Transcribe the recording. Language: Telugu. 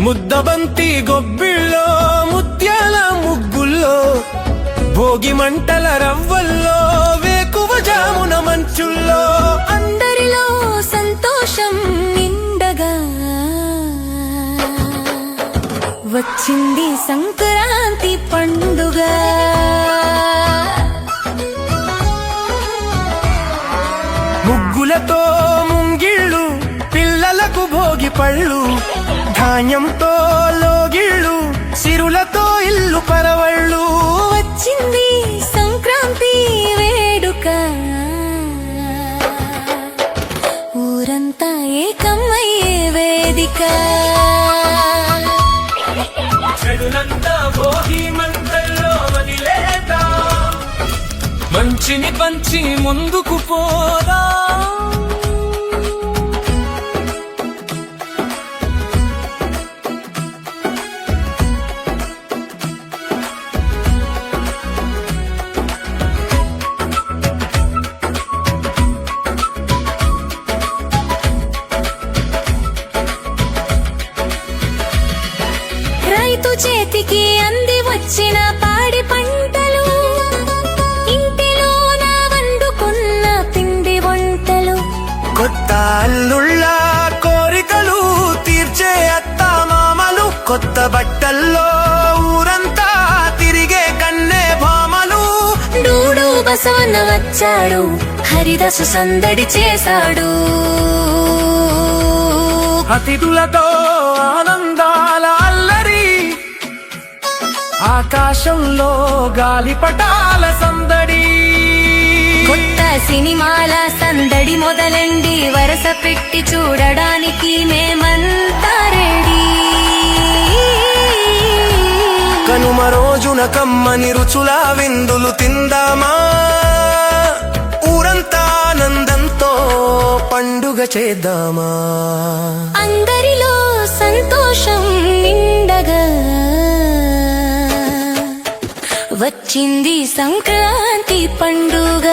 ముద్దబంతి గొబ్బిళ్ళో ముత్యాల ముగ్గుల్లో భోగి మంటల రవ్వల్లో వేకువ జామున మంచుల్లో. అందరిలో సంతోషం నిండగా. వచ్చింది సంక్రాంతి పండుగ. ముగ్గులతో ముంగిళ్ళు పిల్లలకు భోగి పళ్ళు. ధాన్యంతో లోగిళ్ళు సిరులతో ఇల్లు పరవళ్ళు. వచ్చింది సంక్రాంతి వేడుక. ఊరంతా ఏకమయ్యే వేదిక. చెడునంతా భోగి మంటల్లో వదిలేదా మంచిని పంచి ముందుకు పోదా. చేతికి అంది వచ్చిన పాడి పంటలు. ఇంటిలోన వండుకున్న పిండి వంటలు. కొత్త అల్లుళ్ళ కోరికలు తీర్చే అత్త మామలు. కొత్త బట్టల్లో ఊరంతా తిరిగే కన్నే భామలు. డూడు బసవన్న వచ్చాడు హరిదసు సందడి చేశాడు. అతిథులతో ఆకాశంలో గాలిపటాల సందడి. కొత్త సినిమాల సందడి మొదలండి వరస పెట్టి చూడడానికి మేమంతా రెడీ. కనుమ రోజున కమ్మని రుచుల విందులు తిందామా? ఊరంతా ఆనందంతో పండుగ చేద్దామా? అందరిలో సంతోషం వచ్చింది సంక్రాంతి పండుగ.